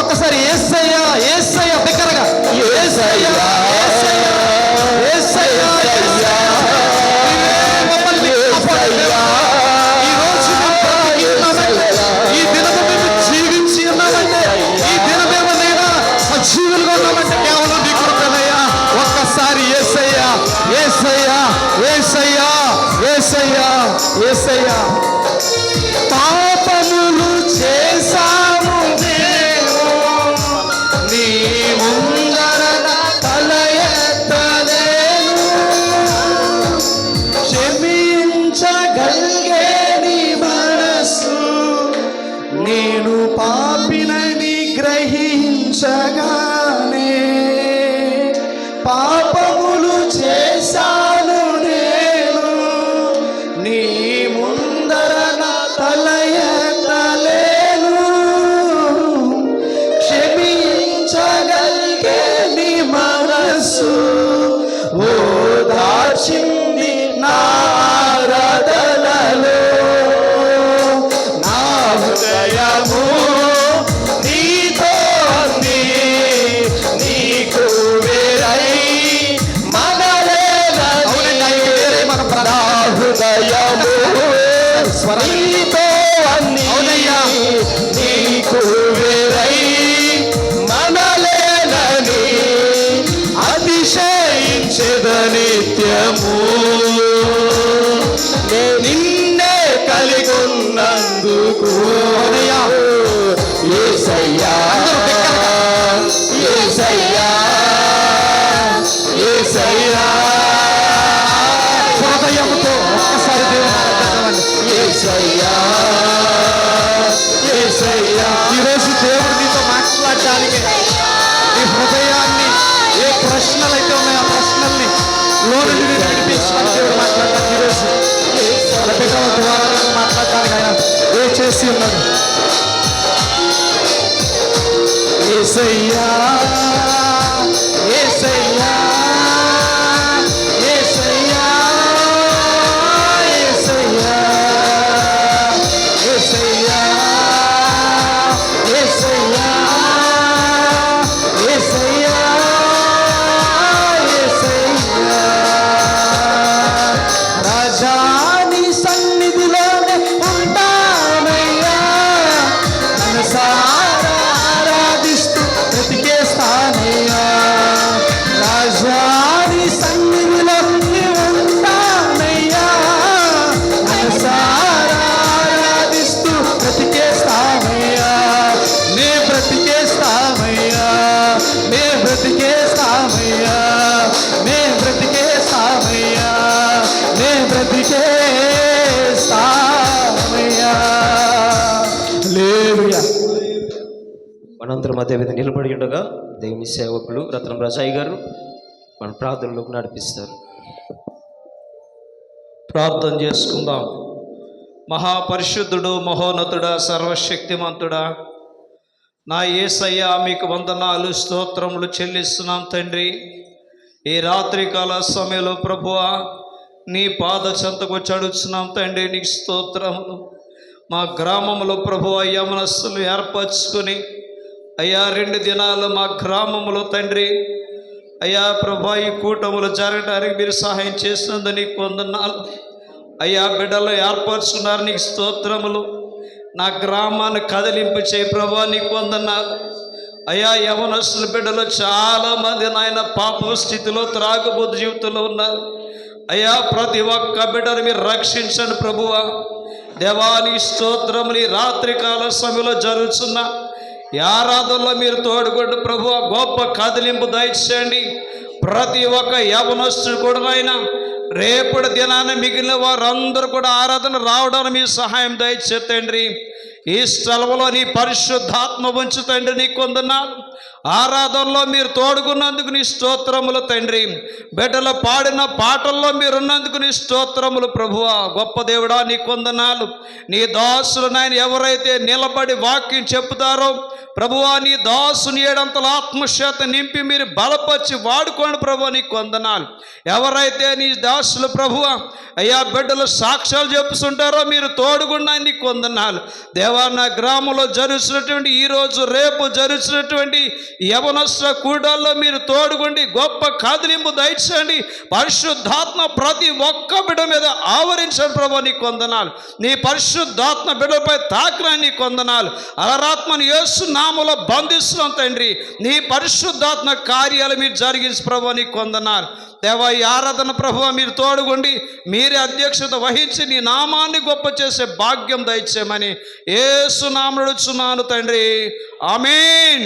ఒక్కసారి ఒక్కసారి ఏసయ్యా ఏసయ్య బిగ్గరగా. ఏసయ్యా ఏసయ్యా ఏసయ్యా ఏసయ్యా. నీవే చేశానే. పాపములు చేశాను నేను. నీ ముందర నా తలయతలేను క్షమించగలిగే నీ మనస్సు ఓదార్చింది నా నా హృదయము స్వరీతో అన్ని నీకు వేరై మనలేనని అతిశయించదనిత్యము నిన్నే కలిగున్నందుకు మనందరం అదే విధంగా నిలబడి ఉండగా దేవుని సేవకులు రత్నం రాజాయి గారు మన ప్రార్థనలోకి నడిపిస్తారు. ప్రార్థన చేసుకుందాం. మహాపరిశుద్ధుడు మహోన్నతుడా సర్వశక్తిమంతుడా నా ఏసయ్య మీకు వందనాలు స్తోత్రములు చెల్లిస్తున్నాం తండ్రి. ఈ రాత్రికాల సమయంలో ప్రభువా నీ పాద చెంతకు వచ్చి తండ్రి నీకు స్తోత్రములు. మా గ్రామంలో ప్రభు యమనస్సులు ఏర్పరచుకొని అయ్యా రెండు దినాలు మా గ్రామంలో తండ్రి. అయ్యా ప్రభా ఈ కూటములు జరగడానికి మీరు సహాయం చేస్తుంది నీకు వందనాలు. అయ్యా బిడ్డలు ఏర్పరుచున్నారు నీకు స్తోత్రములు. నా గ్రామాన్ని కదిలింపు చేయి ప్రభా నీకు వందనాలు. అయ్యా యవనస్తుల బిడ్డలు చాలా మంది నాయన పాప స్థితిలో త్రాగుబోతు జీవితంలో ఉన్నారు. అయ్యా ప్రతి ఒక్క బిడ్డను మీరు రక్షించండి ప్రభువా. దేవాని స్తోత్రముని రాత్రికాల సమయంలో జరుగుతున్న ఈ ఆరాధనలో మీరు తోడుగొడ్డు ప్రభు గొప్ప కదిలింపు దయచేయండి. ప్రతి ఒక్క యవనస్తుడు కూడా ఆయన రేపటి దినాన మిగిలిన వారందరూ కూడా ఆరాధన రావడానికి మీ సహాయం దయచేతండి ఈ స్థలంలో నీ పరిశుద్ధాత్మ ఉంచు తండ్రి నీ కొందనాలు ఆరాధనలో మీరు తోడుకున్నందుకు నీ స్తోత్రములు తండ్రి. బిడ్డలు పాడిన పాటల్లో మీరున్నందుకు నీ స్తోత్రములు ప్రభువా. గొప్ప దేవుడా నీ కొందనాలు నీ దాసులు నాయన ఎవరైతే నిలబడి వాక్యం చెప్తారో ప్రభువా నీ దాసుని ఏడంతల ఆత్మశాత నింపి మీరు బలపరిచి వాడుకోండి ప్రభు నీ కొందనాలు ఎవరైతే నీ దాసులు ప్రభువ అయ్యా బిడ్డలు సాక్ష్యాలు చెప్పుతుంటారో మీరు తోడుగుండా నీ కొందనాలు దేవ నా గ్రామంలో జరుగుతున్నటువంటి ఈరోజు రేపు జరుగుతున్నటువంటి యవనస్వ కూడాల్లో మీరు తోడుగుండి గొప్ప కదిలింపు దయచండి పరిశుద్ధాత్మ ప్రతి ఒక్క బిడ మీద ఆవరించండి ప్రభు నీ కొందనాలు. నీ పరిశుద్ధాత్మ బిడపై తాకిన నీ కొందనాలు. అలరాత్మని యేసు నామలో బంధిస్తున్నాం తండ్రి. నీ పరిశుద్ధాత్మ కార్యాలు మీరు జరిగించి ప్రభు నీ కొందనాలు. దేవా ఈ ఆరాధన ప్రభు మీరు తోడుగుండి మీరే అధ్యక్షత వహించి నీ నామాన్ని గొప్ప చేసే భాగ్యం దయచేయమని ఏసు నామడుచున్నాను తండ్రి. ఆమెన్.